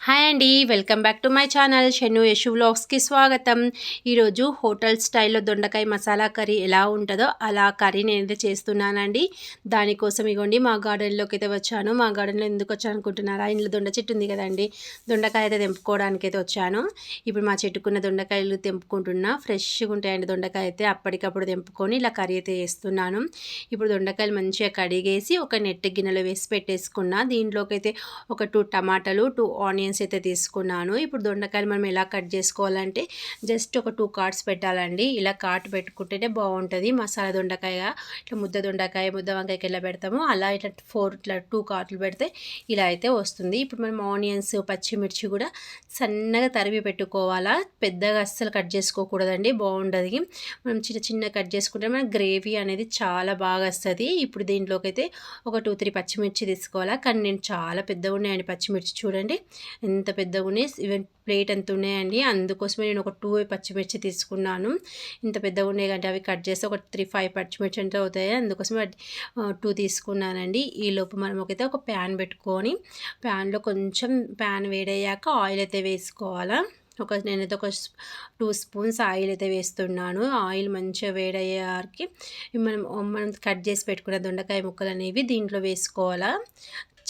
Hi అండి welcome back to my channel Shenu Yashu వ్లాగ్స్కి స్వాగతం. ఈరోజు హోటల్ స్టైల్లో దొండకాయ మసాలా కర్రీ ఎలా ఉంటుందో అలా కర్రీ నేనైతే చేస్తున్నానండి. దానికోసం ఇగోండి మా గార్డెన్లోకి అయితే వచ్చాను. మా గార్డెన్లో ఎందుకు వచ్చాను అనుకుంటున్నారా? ఇంట్లో దొండ చెట్టు ఉంది కదండి. దొండకాయ అయితే తెంపుకోవడానికి అయితే వచ్చాను. ఇప్పుడు మా చెట్టుకున్న దొండకాయలు తెంపుకుంటున్నా. ఫ్రెష్గా ఉంటాయండి దొండకాయ అయితే. అప్పటికప్పుడు తెంపుకొని ఇలా కర్రీ అయితే చేస్తున్నాను. ఇప్పుడు దొండకాయలు మంచిగా కడిగేసి ఒక నెట్ గిన్నెలో వేసి పెట్టేసుకున్నా. దీంట్లోకి అయితే ఒక టూ టమాటాలు టూ ఆనియన్స్ అయితే తీసుకున్నాను. ఇప్పుడు దొండకాయలు మనం ఎలా కట్ చేసుకోవాలంటే జస్ట్ ఒక టూ కార్డ్స్ పెట్టాలండి. ఇలా కార్ట్ పెట్టుకుంటేనే బాగుంటుంది. మసాలా దొండకాయ ఇట్లా ముద్ద దొండకాయ ముద్ద వంకాయకి ఎలా పెడతామో అలా ఇట్లా ఫోర్ ఇట్లా టూ కార్ట్లు పెడితే ఇలా అయితే వస్తుంది. ఇప్పుడు మనం ఆనియన్స్ పచ్చిమిర్చి కూడా సన్నగా తరివి పెట్టుకోవాలా. పెద్దగా అస్సలు కట్ చేసుకోకూడదండి. బాగుంటుంది మనం చిన్న చిన్న కట్ చేసుకుంటే మన గ్రేవీ అనేది చాలా బాగా వస్తుంది. ఇప్పుడు దీంట్లోకి అయితే ఒక టూ త్రీ పచ్చిమిర్చి తీసుకోవాలా. కానీ నేను చాలా పెద్దగా ఉన్నాయండి పచ్చిమిర్చి చూడండి. ఎంత పెద్దగా ఉన్నాయి? ఈవెన్ ప్లేట్ ఎంత ఉన్నాయండి? అందుకోసమే నేను ఒక టూ పచ్చిమిర్చి తీసుకున్నాను. ఇంత పెద్దగా ఉన్నాయి కంటే అవి కట్ చేస్తే ఒక త్రీ ఫైవ్ పచ్చిమిర్చి అంటే అవుతాయి. అందుకోసమే టూ తీసుకున్నానండి. ఈ లోపు మనం ఒకైతే ఒక ప్యాన్ పెట్టుకొని ప్యాన్లో కొంచెం ప్యాన్ వేడయ్యాక ఆయిల్ అయితే వేసుకోవాలా? ఒక నేనైతే ఒక టూ స్పూన్స్ ఆయిల్ అయితే వేస్తున్నాను. ఆయిల్ మంచిగా వేడయ్యేసరికి మనం మనం కట్ చేసి పెట్టుకున్న దొండకాయ ముక్కలు అనేవి దీంట్లో వేసుకోవాలా?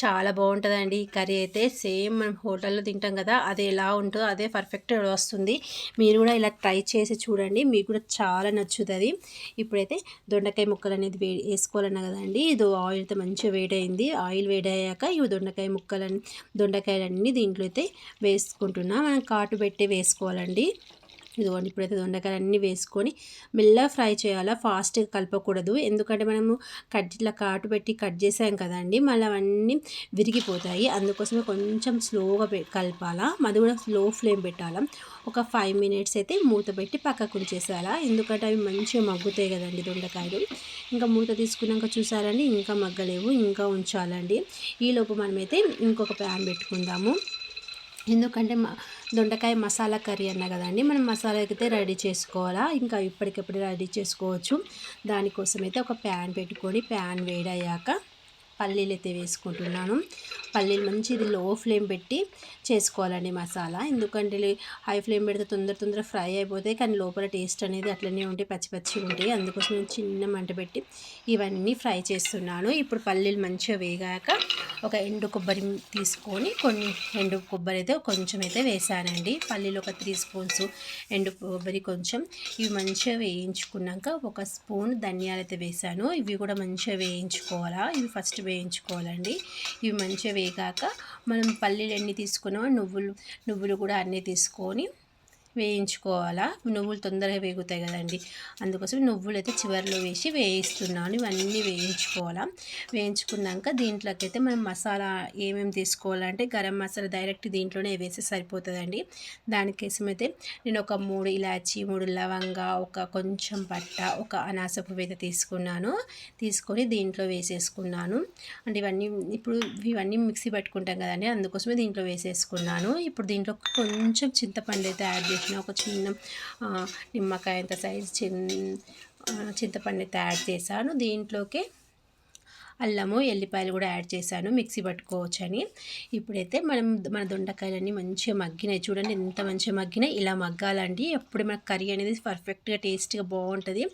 చాలా బాగుంటుందండి. ఈ కర్రీ అయితే సేమ్ మనం హోటల్లో తింటాం కదా అది ఎలా ఉంటుందో అదే పర్ఫెక్ట్ వస్తుంది. మీరు కూడా ఇలా ట్రై చేసి చూడండి మీకు కూడా చాలా నచ్చుతుంది. ఇప్పుడైతే దొండకాయ ముక్కలు అనేది వే వేసుకోవాలన్నా కదండి ఇది ఆయిల్ అయితే మంచిగా వేడైంది. ఆయిల్ వేడయ్యాక ఇవి దొండకాయ ముక్కలన్నీ దొండకాయలన్నీ దీంట్లో అయితే వేసుకుంటున్నా. మనం కాటు పెట్టి వేసుకోవాలండి. ఇదిగోండి ఇప్పుడైతే దొండకాయలు అన్నీ వేసుకొని మెల్లగా ఫ్రై చేయాలా? ఫాస్ట్గా కలపకూడదు. ఎందుకంటే మనము కట్ ఇట్లా కాటు పెట్టి కట్ చేసాం కదండి మళ్ళీ అవన్నీ విరిగిపోతాయి. అందుకోసమే కొంచెం స్లోగా కలపాలా? అది కూడా స్లో ఫ్లేమ్ పెట్టాలా? ఒక ఫైవ్ మినిట్స్ అయితే మూత పెట్టి పక్కకు ఉంచేసేయాలా? ఎందుకంటే అవి మంచిగా మగ్గుతాయి కదండి దొండకాయలు. ఇంకా మూత తీసుకున్నాక చూసారండి ఇంకా మగ్గలేవు ఇంకా ఉంచాలండి. ఈలోపు మనమైతే ఇంకొక ప్యాన్ పెట్టుకుందాము. ఎందుకంటే మా దొండకాయ మసాలా కర్రీ అన్న కదండి మనం మసాలా అయితే రెడీ చేసుకోవాలా? ఇంకా ఇప్పటికప్పుడు రెడీ చేసుకోవచ్చు. దానికోసం అయితే ఒక ప్యాన్ పెట్టుకొని ప్యాన్ వేడయ్యాక పల్లీలు అయితే వేసుకుంటున్నాను. పల్లీలు మంచి ఇది లో ఫ్లేమ్ పెట్టి చేసుకోవాలండి మసాలా. ఎందుకంటే హై ఫ్లేమ్ పెడితే తొందర తొందర ఫ్రై అయిపోతాయి. కానీ లోపల టేస్ట్ అనేది అట్లనే ఉంటాయి పచ్చి పచ్చి ఉంటాయి. అందుకోసం నేను చిన్న మంట పెట్టి ఇవన్నీ ఫ్రై చేస్తున్నాను. ఇప్పుడు పల్లీలు మంచిగా వేగాక ఒక ఎండు కొబ్బరి తీసుకొని కొన్ని ఎండు కొబ్బరి అయితే కొంచెం అయితే వేసానండి. పల్లీలు ఒక త్రీ స్పూన్స్ ఎండు కొబ్బరి కొంచెం. ఇవి మంచిగా వేయించుకున్నాక ఒక స్పూన్ ధనియాలు అయితే వేసాను. ఇవి కూడా మంచిగా వేయించుకోవాలా? ఇవి ఫస్ట్ వేయించుకోవాలండి. ఇవి మంచిగా వేగాక మనం పల్లీలు ఎన్ని తీసుకున్నామో నువ్వులు నువ్వులు కూడా అన్నీ తీసుకొని వేయించుకోవాలా? నువ్వులు తొందరగా వేగుతాయి కదండి. అందుకోసం నువ్వులు అయితే చివరిలో వేసి వేయిస్తున్నాను. ఇవన్నీ వేయించుకోవాలా? వేయించుకున్నాక దీంట్లోకి అయితే మనం మసాలా ఏమేమి తీసుకోవాలంటే గరం మసాలా డైరెక్ట్ దీంట్లోనే వేస్తే సరిపోతుందండి. దానికోసం అయితే నేను ఒక మూడు ఇలాచి మూడు లవంగా ఒక కొంచెం పట్ట ఒక అనాసపు అయితే తీసుకున్నాను. తీసుకొని దీంట్లో వేసేసుకున్నాను. అంటే ఇవన్నీ ఇప్పుడు ఇవన్నీ మిక్సీ పెట్టుకుంటాం కదండి. అందుకోసమే దీంట్లో వేసేసుకున్నాను. ఇప్పుడు దీంట్లో కొంచెం చింతపండు అయితే యాడ్ చేసి చేసిన ఒక చిన్న నిమ్మకాయ అంత సైజ్ చిన్ చింతపండు తయారు చేశాను. దీంట్లోకి అల్లము ఎల్లిపాయలు కూడా యాడ్ చేశాను మిక్సీ పట్టుకోవచ్చని. ఇప్పుడైతే మనం మన దొండకాయలన్నీ మంచిగా మగ్గినాయి. చూడండి ఎంత మంచిగా మగ్గినాయి. ఇలా మగ్గాలండి. ఎప్పుడు మన కర్రీ అనేది పర్ఫెక్ట్గా టేస్ట్గా బాగుంటుంది.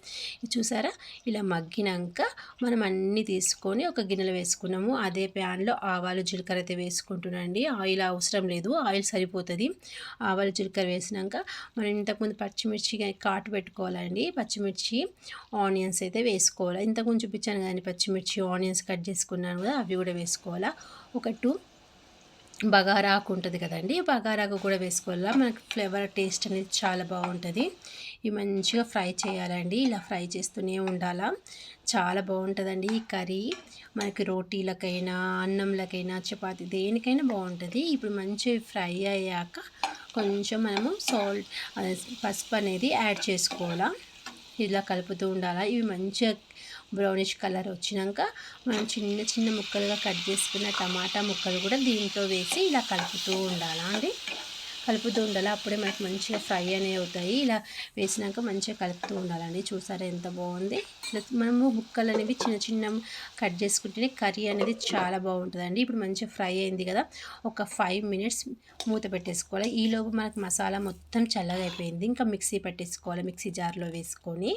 చూసారా? ఇలా మగ్గినాక మనం అన్నీ తీసుకొని ఒక గిన్నెలో వేసుకున్నాము. అదే ప్యాన్లో ఆవాలు జీలకర్ర అయితే వేసుకుంటున్నాండి ఆయిల్ అవసరం లేదు. ఆయిల్ సరిపోతుంది. ఆవాలు జీలకర్ర వేసినాక మనం ఇంతకుముందు పచ్చిమిర్చి కాటు పెట్టుకోవాలండి. పచ్చిమిర్చి ఆనియన్స్ అయితే వేసుకోవాలి. ఇంతకుముందు చూపించాను కానీ పచ్చిమిర్చి ఆనియన్స్ ఆనియన్స్ కట్ చేసుకున్నాను కదా అవి కూడా వేసుకోవాలా. ఒక టూ బగారాకు ఉంటుంది కదండి బగారాకు కూడా వేసుకోవాలా. మనకు ఫ్లేవర్ టేస్ట్ అనేది చాలా బాగుంటుంది. ఇవి మంచిగా ఫ్రై చేయాలండి. ఇలా ఫ్రై చేస్తూనే ఉండాలా. చాలా బాగుంటుందండి ఈ కర్రీ. మనకి రోటీలకైనా అన్నంలకైనా చపాతి దేనికైనా బాగుంటుంది. ఇప్పుడు మంచిగా ఫ్రై అయ్యాక కొంచెం మనము సాల్ట్ పసుపు అనేది యాడ్ చేసుకోవాలా. ఇలా కలుపుతూ ఉండాలా. ఇవి మంచిగా బ్రౌనిష్ కలర్ వచ్చినాక మనం చిన్న చిన్న ముక్కలుగా కట్ చేసుకున్న టమాటా ముక్కలు కూడా దీంట్లో వేసి ఇలా కలుపుతూ ఉండాలా అండి? కలుపుతూ ఉండాలి? అప్పుడే మనకు మంచిగా ఫ్రై అనేవి అవుతాయి. ఇలా వేసినాక మంచిగా కలుపుతూ ఉండాలండి. చూసారా ఎంత బాగుంది? మనము ముక్కలు అనేవి చిన్న చిన్న కట్ చేసుకుంటేనే కర్రీ అనేది చాలా బాగుంటుందండి. ఇప్పుడు మంచిగా ఫ్రై అయింది కదా ఒక ఫైవ్ మినిట్స్ మూత పెట్టేసుకోవాలి. ఈలోపు మనకి మసాలా మొత్తం చల్లగా అయిపోయింది. ఇంకా మిక్సీ పట్టేసుకోవాలి మిక్సీ జార్లో వేసుకొని.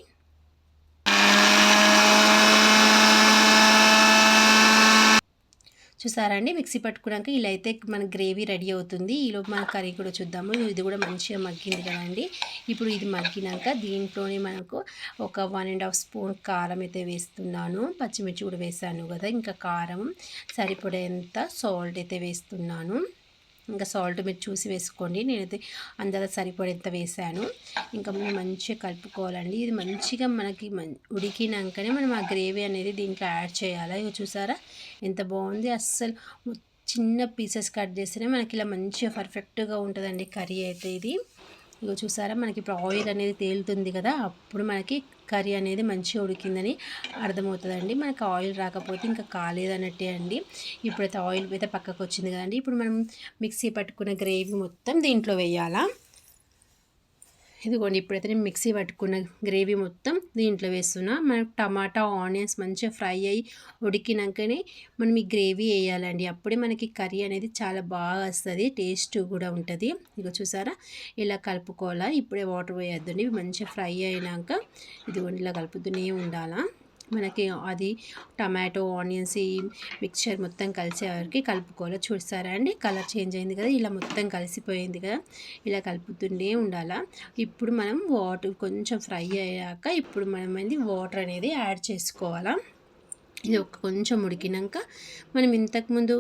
చూసారా అండి? మిక్సీ పట్టుకున్నాక ఇలా అయితే మన గ్రేవీ రెడీ అవుతుంది. ఈలోపు మన కర్రీ కూడా చూద్దాము. ఇది కూడా మంచిగా మగ్గింది కదండి ఇప్పుడు ఇది మగ్గినాక దీంట్లోనే మనకు ఒక వన్ అండ్ హాఫ్ స్పూన్ కారం అయితే వేస్తున్నాను. పచ్చిమిర్చి కూడా వేసాను కదా. ఇంకా కారం సరిపడేంత సాల్ట్ అయితే వేస్తున్నాను. ఇంకా సాల్ట్ మీరు చూసి వేసుకోండి. నేనైతే అందరూ సరిపడేంత వేసాను ఇంకా మనం మంచిగా కలుపుకోవాలండి. ఇది మంచిగా మనకి ఉడికినాకనే మనం ఆ గ్రేవీ అనేది దీంట్లో యాడ్ చేయాలి? ఇక చూసారా? ఎంత బాగుంది. అస్సలు చిన్న పీసెస్ కట్ చేస్తేనే మనకి ఇలా మంచిగా పర్ఫెక్ట్గా ఉంటుందండి కర్రీ అయితే ఇది. ఇగో చూసారా? మనకి ఇప్పుడు ఆయిల్ అనేది తేలుతుంది కదా. అప్పుడు మనకి కర్రీ అనేది మంచిగా ఉడికిందని అర్థమవుతుందండి. మనకు ఆయిల్ రాకపోతే ఇంకా కాలేదన్నట్టే అండి. ఇప్పుడైతే ఆయిల్ అయితే పక్కకు వచ్చింది కదండి. ఇప్పుడు మనం మిక్సీ పట్టుకున్న గ్రేవీ మొత్తం దీంట్లో వేయాలా? ఇదిగోండి ఇప్పుడైతే నేను మిక్సీ పట్టుకున్న గ్రేవీ మొత్తం దీంట్లో వేస్తున్నా. మనకు టమాటా ఆనియన్స్ మంచిగా ఫ్రై అయ్యి ఉడికినాకనే మనం ఈ గ్రేవీ వేయాలండి. అప్పుడే మనకి కర్రీ అనేది చాలా బాగా వస్తుంది టేస్ట్ కూడా ఉంటుంది. ఇక చూసారా? ఇలా కలుపుకోవాలా? ఇప్పుడే వాటర్ వేయొద్దండి మంచిగా ఫ్రై అయినాక ఇదిగోండి ఇలా కలుపుతూనే ఉండాలా? మనకి అది టమాటో ఆనియన్స్ ఈ మిక్చర్ మొత్తం కలిసే వరకు కలుపుకోవాలి? చూస్తారా అండి కలర్ చేంజ్ అయింది కదా ఇలా మొత్తం కలిసిపోయింది కదా ఇలా కలుపుతుండే ఉండాలా? ఇప్పుడు మనం వాటర్ కొంచెం ఫ్రై అయ్యాక ఇప్పుడు మనం అనేది వాటర్ అనేది యాడ్ చేసుకోవాలా? ఇది ఒక కొంచెం ఉడికినాక మనం ఇంతకుముందు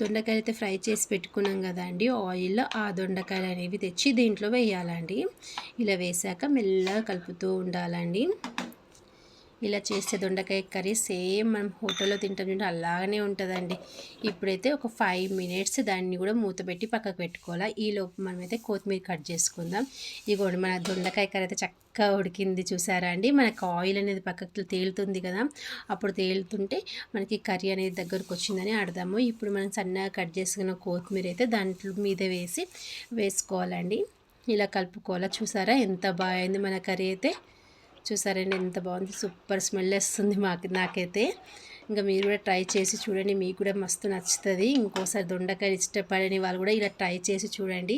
దొండకాయలు అయితే ఫ్రై చేసి పెట్టుకున్నాం కదా అండి ఆయిల్లో ఆ దొండకాయలు అనేవి తెచ్చి దీంట్లో వేయాలండి. ఇలా వేసాక మెల్లగా కలుపుతూ ఉండాలండి. ఇలా చేస్తే దొండకాయ కర్రీ సేమ్ మనం హోటల్లో తింటాం చూడండి అలాగనే ఉంటుందండి. ఇప్పుడైతే ఒక ఫైవ్ మినిట్స్ దాన్ని కూడా మూత పెట్టి పక్కకు పెట్టుకోవాలి. ఈ లోపు మనమైతే కొత్తిమీర కట్ చేసుకుందాం. ఇగోండి మన దొండకాయ కర్రీ అయితే చక్కగా ఉడికింది చూసారా అండి? మనకు ఆయిల్ అనేది పక్కకు తేలుతుంది కదా. అప్పుడు తేలుతుంటే మనకి కర్రీ అనేది దగ్గరకు వచ్చిందని అడదాము ఇప్పుడు మనం సన్నగా కట్ చేసుకున్న కొత్తిమీర అయితే దాంట్లో మీద వేసి వేసుకోవాలండి. ఇలా కలుపుకోవాలా. చూసారా ఎంత బాగుంది మన కర్రీ అయితే. చూసారండి ఎంత బాగుంది. సూపర్ స్మెల్ వస్తుంది మాకు నాకైతే. ఇంకా మీరు కూడా ట్రై చేసి చూడండి మీకు కూడా మస్తు నచ్చుతుంది. ఇంకోసారి దొండకాయ ఇష్టపడని వాళ్ళు కూడా ఇలా ట్రై చేసి చూడండి.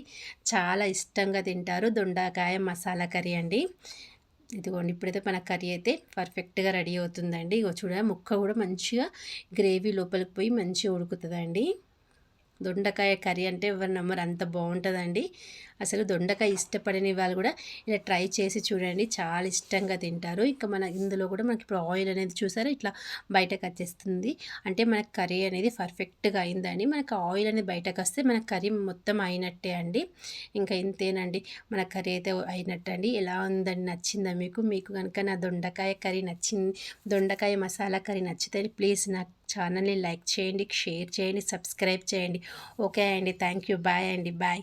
చాలా ఇష్టంగా తింటారు దొండకాయ మసాలా కర్రీ అండి. ఇదిగోండి ఇప్పుడైతే మన కర్రీ అయితే పర్ఫెక్ట్గా రెడీ అవుతుందండి. ఇగో చూడ ముక్క కూడా మంచిగా గ్రేవీ లోపలికి పోయి మంచిగా ఉడుకుతుందండి. దొండకాయ కర్రీ అంటే ఎవరు నమ్మరు అంత బాగుంటుందండి. అసలు దొండకాయ ఇష్టపడని వాళ్ళు కూడా ఇలా ట్రై చేసి చూడండి చాలా ఇష్టంగా తింటారు. ఇంకా మన ఇందులో కూడా మనకి ఇప్పుడు ఆయిల్ అనేది చూసారా ఇట్లా బయటకు వచ్చేస్తుంది. అంటే మనకు కర్రీ అనేది పర్ఫెక్ట్గా అయిందండి. మనకు ఆయిల్ అనేది బయటకు వస్తే మన కర్రీ మొత్తం అయినట్టే అండి. ఇంకా ఇంతేనండి. మన కర్రీ అయితే అయినట్టు అండి. ఎలా ఉందండి నచ్చిందా మీకు? మీకు కనుక నా దొండకాయ కర్రీ నచ్చింది దొండకాయ మసాలా కర్రీ నచ్చితే ప్లీజ్ నాకు ఛానల్ని లైక్ చేయండి షేర్ చేయండి సబ్స్క్రైబ్ చేయండి. ఓకే అండి. Thank you. బాయ్ అండి. బాయ్.